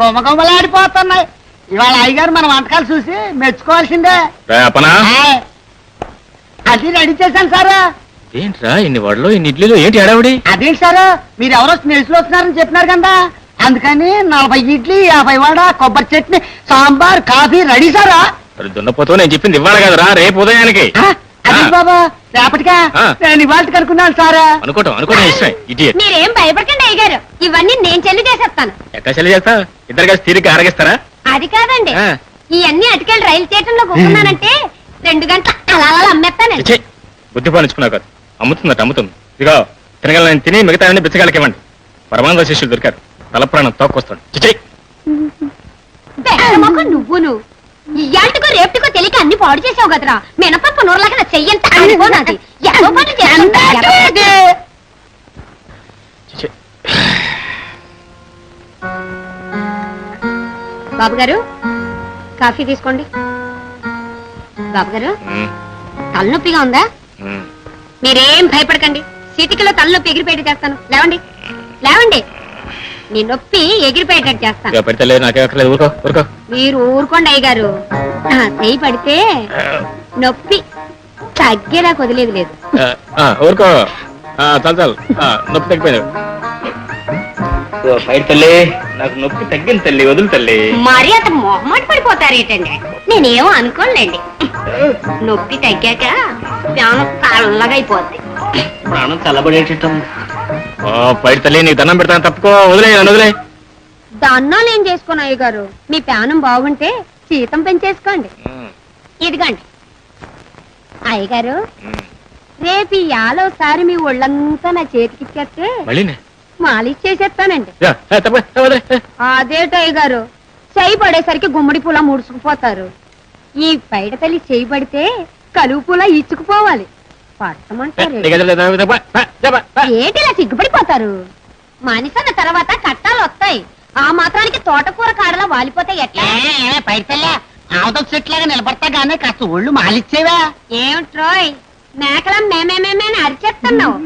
గుమగుమలాడిపోతున్నాయి. ఇవాళ అయ్యగారు మన వంటకాలు చూసి మెచ్చుకోవాల్సిందే. ఆయ్. అది రెడీ చేశాను సార్. ఏంట్రా ఇన్ని వడలో ఇన్ని ఇడ్లీలు ఏంటి హడావుడి? అదేంటి సార్? మీరు ఎవరో స్నేహితులు వస్తున్నారని చెప్పినారు కదా. అందుకని నలభై ఇడ్లీ యాభై వడ కొబ్బరి చట్నీ సాంబార్ కాఫీ రెడీ సారా? దున్నపోతూ నేను చెప్పింది ఇవ్వాలి కదరా రేపు ఉదయానికి. అది. బాబా? రేపటికా? ఆ. నేను ఇవాళ కనుక్కున్నాను సారా. అనుకోవటం అనుకోవడం ఇష్టం ఇటీ మీరేం భయపడకండి అయ్యగారు. ఇవన్నీ నేను చెల్లి చేసేస్తాను. ఎట్లా చెల్లి చేస్తా? ఇద్దరు కలిసి తీరిక ఆరగిస్తారా? అది కాదండి. ఆ. ఇవన్నీ అటుకెళ్ళి రైలు స్టేషన్లో కూకున్నానంటే రెండు గంటలు అలా అలా అమ్మేస్తానండి బుద్ధి పాలించుకున్నావు కాదు. అమ్ముతుందట అమ్ముతుంది. ఇదిగో తినగల నేను తిని మిగతా అన్ని బిచ్చగాళ్ళకి ఇవ్వండి. పరమానంద శిష్యులు దొరికారు. తల ప్రాణం తోక్కొస్తాడు చిచ్చే మొక్క నువ్వును. ఇయాల్టికో రేపటికో తెలియక అన్ని పాడు చేసావు కదరా? మినపప్పు నూరలాగా చెయ్యంత అనుకోనాది ఎంతో పని చేస్తుంటా, ఎదో పని. చిచ్చే బాబు గారు కాఫీ తీసుకోండి. బాబు గారు ఉమ్, తలనొప్పిగా ఉందా. మీరేం భయపడకండి. సిటికలో తలనొప్పి ఎగిరిపోయేట చేస్తాను. లేవండి. లేవండి. నీ నొప్పి ఎగిరిపోయేటట్టు చేస్తాను. ఇక పెడితే లేదు నాకే అక్కర్లేదు. ఊరుకో ఊరుకో. మీరు ఊరుకోండి అయ్యగారు. నా చెయ్యి పడితే నొప్పి తగ్గేలా వదిలేదు లేదు. ఆ, ఆ, ఊరుకో. ఆ, చాలు చాలు. ఆ, నొప్పి తగ్గిపోయింది. ఓ, బయట తల్లి నాకు నొప్పి తగ్గింది తల్లి వదులు తల్లి. మరి అంత మొహమాట పడిపోతారేటండి నేనేం అనుకోలేండి నొప్పి తగ్గాక ప్రాణం చల్లగా అయిపోద్ది. ప్రాణం చల్లబడేటట్టు ఓ తల్లి నీకు దండం పెడతాను తప్పుకో. వదిలే నన్ను వదిలే. దన్నాలు ఏం చేసుకోను అయ్యగారు? మీ ప్రాణం బాగుంటే జీతం పెంచేసుకోండి. ఉమ్, ఇదిగోండి. అయ్యగారు ఉమ్. రేపు యాలోసారి మీ ఒళ్ళంతా నా చేతికిచ్చేస్తే మళ్ళీనే? మాలిష్ చేసేస్తానండి యా, ఏ, తప్పు, ఏ, వదిలే ఏ. అదేటయ్య గారు చేయి పడేసరికి గుమ్మడి పూల ముడుచుకుపోతారు. ఈ పైడ తల్లి చేయి పడితే కలువు పూల ఇచ్చుకుపోవాలి పట్టమంటారు. నీకు ఎదురు లేదు, తప్పు, ఏ, చెప్ప, ఏ. ఏంటి ఇలా సిగ్గుపడిపోతారు మనిషన్న తర్వాత కట్టాలు వస్తాయి. ఆ మాత్రానికి తోటకూర కాడలా వాలిపోతే ఎట్లా? పైసలే అవతల చెట్లాగా నిలబడతా గానీ కాస్త ఒళ్ళు మాలిచ్చేవా? ఏమిట్రోయ్ మేకలం మేమేమేమే అని అరిచేస్తున్నావు?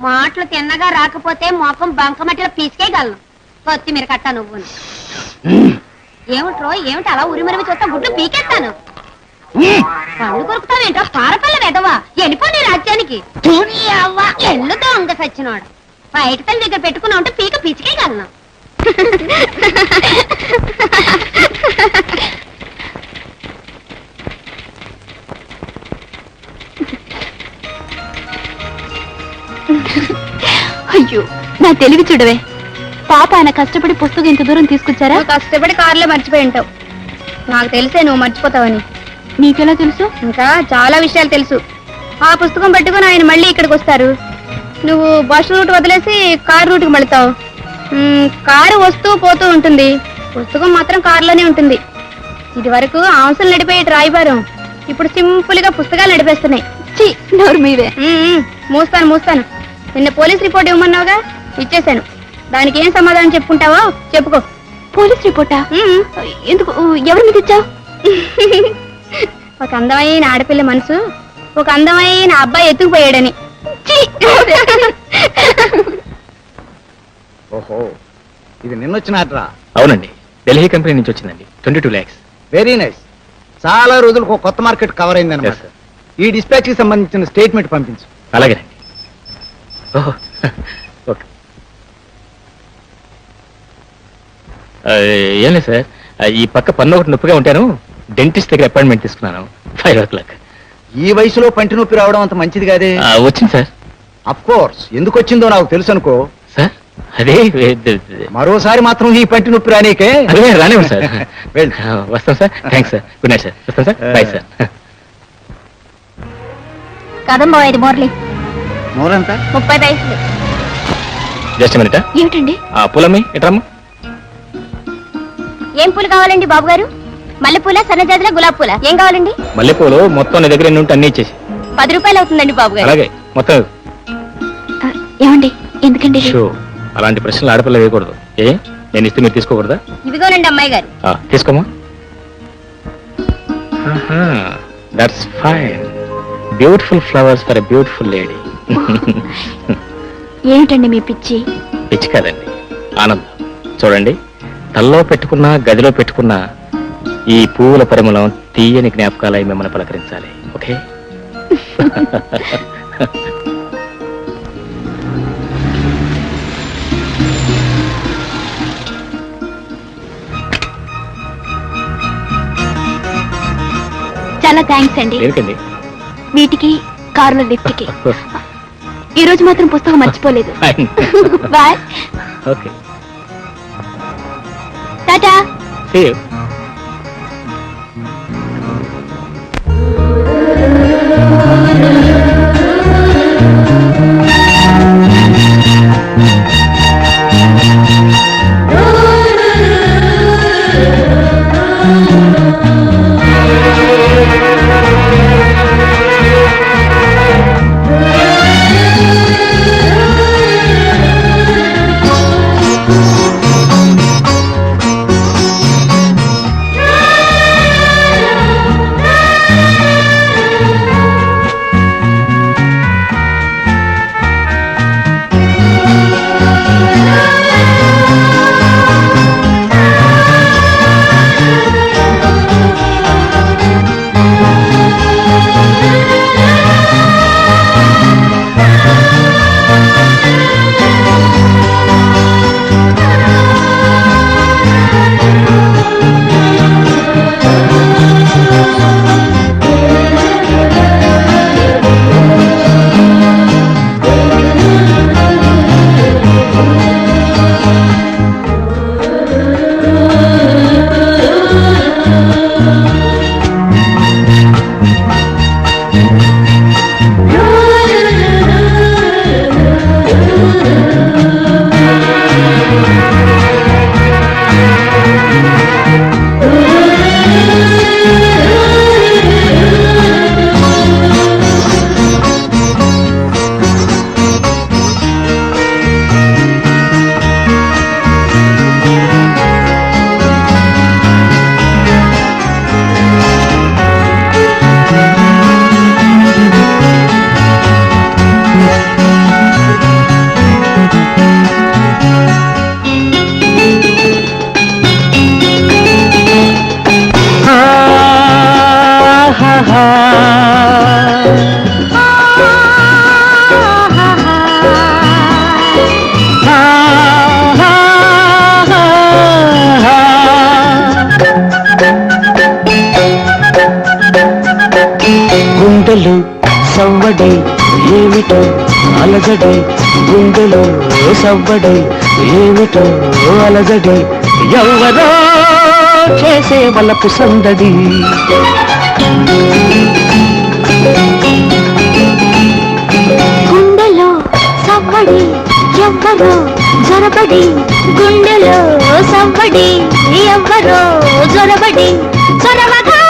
మాటలు తిన్నగా రాకపోతే మొఖం బంకమట్టిలో పీసుకేయగలను. కొత్తిమీర కట్ట నువ్వు ఏమిట్రో ఏమిటి అలా ఉరిమరిమి చూస్తా? గుడ్లు పీకేస్తాను. పళ్ళు కొరుకుతావేంటో? పారపల్ల వెదవా వెళ్ళిపో నీ రాజ్యానికి ఎల్లు దొంగ సచ్చినోడు. బయట తల్లి దగ్గర పెట్టుకున్నా ఉంటే పీక పిచ్చికేయగలను అయ్యో నా తెలివి చూడవే. పాప ఆయన కష్టపడి పుస్తకం ఇంత దూరం తీసుకొచ్చారా? కష్టపడి కారులో మర్చిపోయి ఉంటావు. నాకు తెలిసే నువ్వు మర్చిపోతావని. నీకెలా తెలుసు? ఇంకా చాలా విషయాలు తెలుసు. ఆ పుస్తకం పట్టుకొని ఆయన మళ్ళీ ఇక్కడికి వస్తారు. నువ్వు బస్ రూట్ వదిలేసి కారు రూట్కి వెళతావు మ్, కారు వస్తూ పోతూ ఉంటుంది. పుస్తకం మాత్రం కారులోనే ఉంటుంది. ఇది వరకు ఆంసలు నడిపే రాయిబారం ఇప్పుడు సింపుల్గా పుస్తకాలు నడిపేస్తున్నాయి. ఛీ, నోరు మీవే మూస్తాను మూస్తాను. నిన్న పోలీస్ రిపోర్ట్ ఇవ్వమన్నావుగా? ఇచ్చేశాను. దానికి ఏం సమాధానం చెప్పుకుంటావో చెప్పుకో. పోలీస్ రిపోర్టా? ఎందుకు? ఎవరి మీద ఇచ్చావు? ఒక అందమైన ఆడపిల్ల మనసు ఒక అందమైన అబ్బాయి ఎత్తుకుపోయాడని! ఓహో ఇది నిన్నొచ్చిన ఆర్డరా అవునండి ఢిల్లీ కంపెనీ నుంచి వచ్చిందండి. Twenty two lakhs very nice చాలా రోజులకు ఒక కొత్త మార్కెట్ కవర్ అయింది Yes. ఈ డిస్పాచ్కి సంబంధించిన స్టేట్మెంట్ పంపించు. అలాగేనండి. ఓహో ఓకే. ఆ, ఏం లేదు సార్ ఆ, ఈ పక్క పన్ను ఒకటి నొప్పిగా ఉంటాను. డెంటిస్ట్ దగ్గర అపాయింట్మెంట్ తీసుకున్నాను. ఫైవ్ ఓ క్లాక్ ఈ వయసులో పంటి నొప్పి రావడం అంత మంచిది కాదే? వచ్చింది సార్ అఫ్ కోర్స్ ఎందుకు వచ్చిందో నాకు తెలుసు అనుకో సార్ అదే మరోసారి మాత్రం ఈ పంటి నొప్పి రానీకే. అదే రానివ్వండి సార్ వెళ్ళు. ఆ, వస్తాం sir thanks sir good night sir వస్తాం సార్ బాయ్ సార్ కదంబో ఐదు మోర్లి నోరంతా ముప్పై పైసలు. జస్ట్ మినిట్ ఏమిటండి? ఆ పూలమ్మి ఎట్రమ్మ ఏం పూలు కావాలండి బాబు గారు మల్లెపూల సన్నజాజుల గులాబ్ పూల ఏం కావాలండి? మల్లెపూలు మొత్తం నీ దగ్గర ఎన్ని ఉంటే అన్ని ఇచ్చేసి. పది రూపాయలు అవుతుందండి బాబు గారు. అలాగే మొత్తం ఏమండి? ఎందుకండి? షో అలాంటి ప్రశ్నలు ఆడపిల్ల వేయకూడదు. ఏ? నేను ఇస్తే మీరు తీసుకోకూడదా? ఇదిగోనండి అమ్మాయి గారు. ఆ, తీసుకోమా that's fine beautiful flowers for a beautiful lady ఏమిటండి మీ పిచ్చి? పిచ్చి కాదండి ఆనందం. చూడండి తల్లో పెట్టుకున్నా గదిలో పెట్టుకున్నా ఈ పువ్వుల పరిమళం తీయని జ్ఞాపకాలై మిమ్మల్ని పలకరించాలి ఓకే? చాలా థ్యాంక్స్ అండి. వీటికి కారులో లిఫ్ట్కి ఈ రోజు మాత్రం పుస్తకం మర్చిపోలేదు. Bye okay tata. గుండెలు ఏమిటో అలజడి గుండెలో సవ్వడై ఏమిటో అలజడి ఎవరో చేసే వలపు సందడి. గుండెలో సవ్వడి ఎవ్వరో జొరబడి గుండెలో సవ్వడి ఎవ్వరో జొరబడి చొరవగా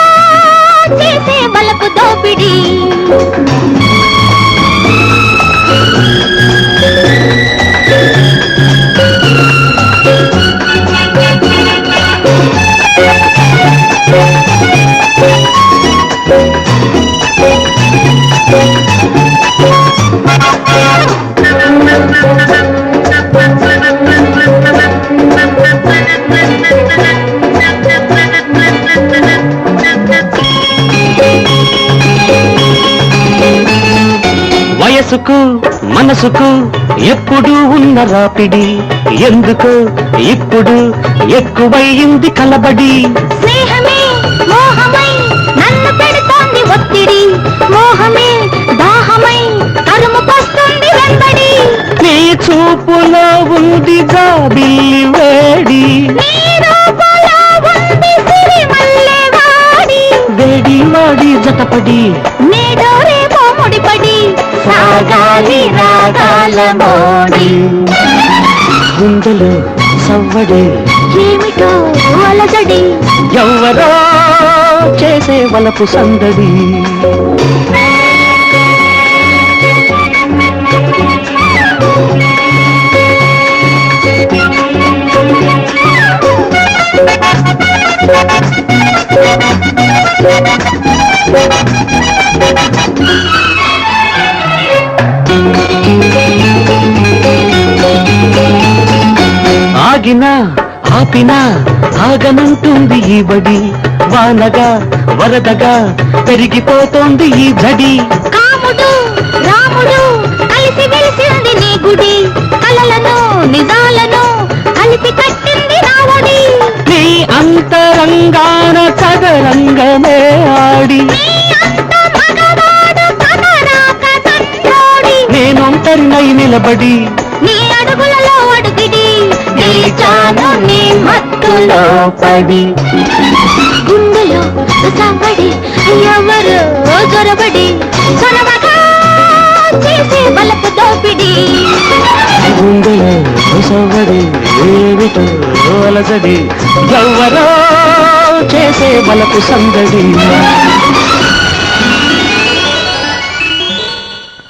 చేసే బలపు దోపిడి. వయసుకు మనసుకు ఎప్పుడు ఉన్న రాపిడి. ఎందుకు ఇప్పుడు ఎక్కువయింది కలబడి. స్నేహమే మోహమై నన్ను పెడుతోంది ఒత్తిడి. మోహమే దాహమై తరుముకొస్తుంది వెంబడి. నీ చూపులో ఉంది జాబిల్లి వేడి. వాడి వేడి జతపడి. సాగాలి రాగాల మోడి. గుండెలు సవ్వడే ఏమిటో అలజడి ఎవరో చేసే వలపు సందడి. ఆగిన ఆపినా ఆగనంటుంది ఈ బడి వానగా వరదగా పెరిగిపోతోంది ఈ జడి. కాముడు రాముడు కలిసి వెలిసింది నీ గుడి. కలలను నిజాలను కలిపి కట్టింది రాముడి నీ అంతరంగాన చదరంగమే ఆడి. నేనొంటరినై నిలబడి. నిలిచాను నీ మత్తులో పడి. గుండెలో సవ్వడి ఎవరు చొరబడి. చొరవగా చేసే బలపు దోపిడి. గుండెలో సవ్వడి ఏమిటో అలసడి ఎవరో చేసే బలపు సందడి.